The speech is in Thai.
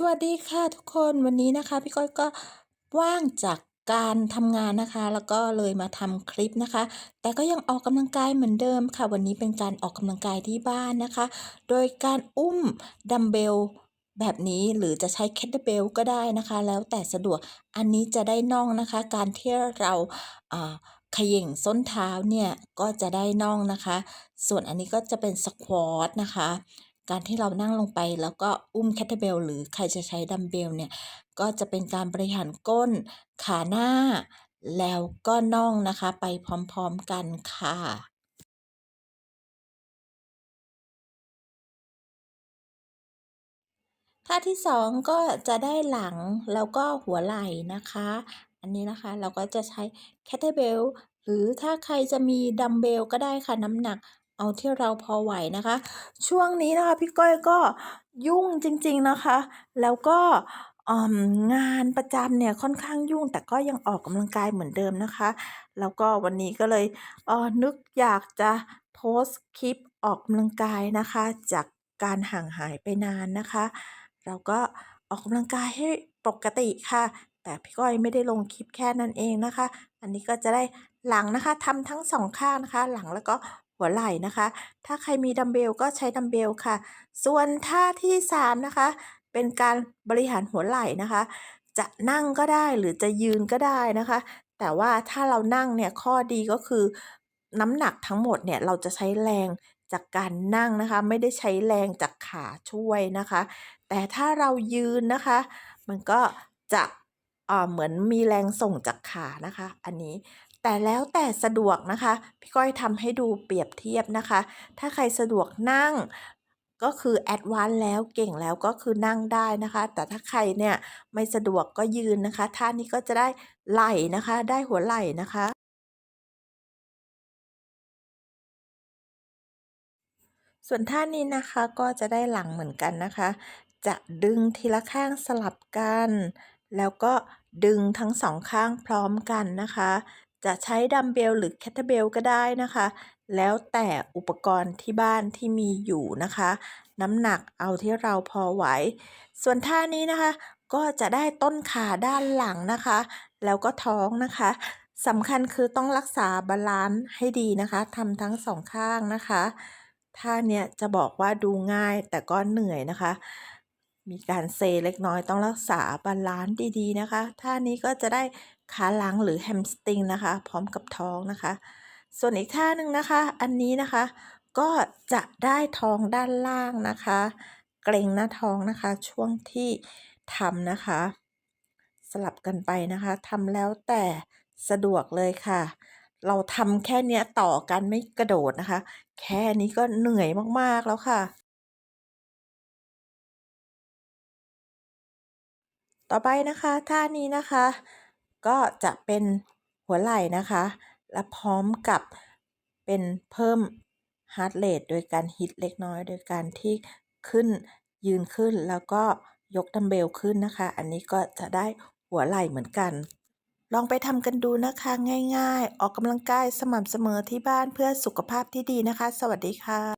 สวัสดีค่ะทุกคนวันนี้นะคะ พี่ก้อยก็ว่างจากการทำงานนะคะ แล้วก็เลยมาทำคลิปนะคะ แต่ก็ยังออกกำลังกายเหมือนเดิมค่ะ วันนี้เป็นการออกกำลังกายที่บ้านนะคะ โดยการอุ้มดัมเบลแบบนี้หรือจะใช้แคทเบลก็ได้นะคะ แล้วแต่สะดวกอันนี้จะได้น่องนะคะ การที่เราขย่งส้นเท้าเนี่ยก็จะได้น่องนะคะ ส่วนอันนี้ก็จะเป็นสควอตนะคะ การที่เรานั่งลงไปแล้วก็อุ้มแคทเบลหรือใครจะใช้ดัมเบลเนี่ยก็จะเป็นการบริหารก้นขาหน้า แล้วก็น่องนะคะไปพร้อมๆกันค่ะท่าที่สองก็จะได้หลังแล้วก็หัวไหล่นะคะ อันนี้นะคะเราก็จะใช้แคทเบลหรือถ้าใครจะมีดัมเบลก็ได้ค่ะน้ำหนัก เอาที่เราพอไหวนะคะ ช่วงนี้นะคะพี่ก้อยก็ยุ่งจริง ๆนะคะ แล้วก็งานประจำเนี่ยค่อนข้างยุ่งแต่ก็ยังออกกำลังกายเหมือนเดิมนะคะ แล้วก็วันนี้ก็เลยเออนึกอยากจะโพสต์คลิปออกกำลังกายนะคะ จากการห่างหายไปนานนะคะ เราก็ออกกำลังกายให้ปกติค่ะ แต่พี่ก้อยไม่ได้ลงคลิปแค่นั้นเองนะคะ อันนี้ก็จะได้หลังนะคะทำทั้งสองข้างนะคะ หลังแล้วก็ หัวไหล่นะคะ ถ้าใครมีดัมเบลก็ใช้ดัมเบลค่ะ ส่วนท่าที่ 3 นะคะ เป็นการบริหารหัวไหล่นะคะ จะนั่งก็ได้หรือจะยืนก็ได้นะคะ แต่ว่าถ้าเรานั่งเนี่ยข้อดีก็คือ น้ำหนักทั้งหมดเนี่ยเราจะใช้แรงจากการนั่งนะคะ ไม่ได้ใช้แรงจากขาช่วยนะคะ แต่ถ้าเรายืนนะคะ มันก็จะ เหมือนมีแรงส่งจากขานะคะ อันนี้แต่แล้วแต่สะดวกนะคะ พี่ก้อยทำให้ดูเปรียบเทียบนะคะ ถ้าใครสะดวกนั่งก็คือแอดวานแล้วเก่งแล้วก็คือนั่งได้นะคะ แต่ถ้าใครเนี่ยไม่สะดวกก็ยืนนะคะ ท่านี้ก็จะได้ไหล่นะคะ ได้หัวไหล่นะคะ ส่วนท่านี้นะคะก็จะได้หลังเหมือนกันนะคะ จะดึงทีละข้างสลับกัน แล้วก็ดึงทั้งสองข้างพร้อมกันนะคะ จะใช้ดัมเบลหรือแคทเบลก็ได้นะคะ แล้วแต่อุปกรณ์ที่บ้านที่มีอยู่นะคะ น้ำหนักเอาที่เราพอไหว ส่วนท่านี้นะคะ ก็จะได้ต้นขาด้านหลังนะคะ แล้วก็ท้องนะคะสำคัญคือต้องรักษาบาลานซ์ให้ดีนะคะทำทั้งสองข้างนะคะท่าเนี้ยจะบอกว่าดูง่ายแต่ก็เหนื่อยนะคะ มีการเซเล็กน้อยต้องรักษาบาลานซ์ดีๆนะคะ ท่านี้ก็จะได้ขาหลังหรือแฮมสตริงนะคะ พร้อมกับท้องนะคะ ส่วนอีกท่าหนึ่งนะคะ อันนี้นะคะ ก็จะได้ท้องด้านล่างนะคะ เกรงหน้าท้องนะคะ ช่วงที่ทำนะคะ สลับกันไปนะคะทำแล้วแต่สะดวกเลยค่ะ เราทำแค่เนี้ยต่อกันไม่กระโดดนะคะ แค่นี้ก็เหนื่อยมากๆแล้วค่ะ ต่อไปนะคะท่านี้นะคะ ก็จะเป็นหัวไหล่นะคะ และพร้อมกับเป็นเพิ่มฮาร์ดเรทโดยการฮิตเล็กน้อย โดยการที่ขึ้นยืนขึ้นแล้วก็ยกดัมเบลขึ้นนะคะ อันนี้ก็จะได้หัวไหล่เหมือนกัน ลองไปทำกันดูนะคะง่ายๆ ออกกำลังกายสม่ำเสมอที่บ้านเพื่อสุขภาพที่ดีนะคะ สวัสดีค่ะ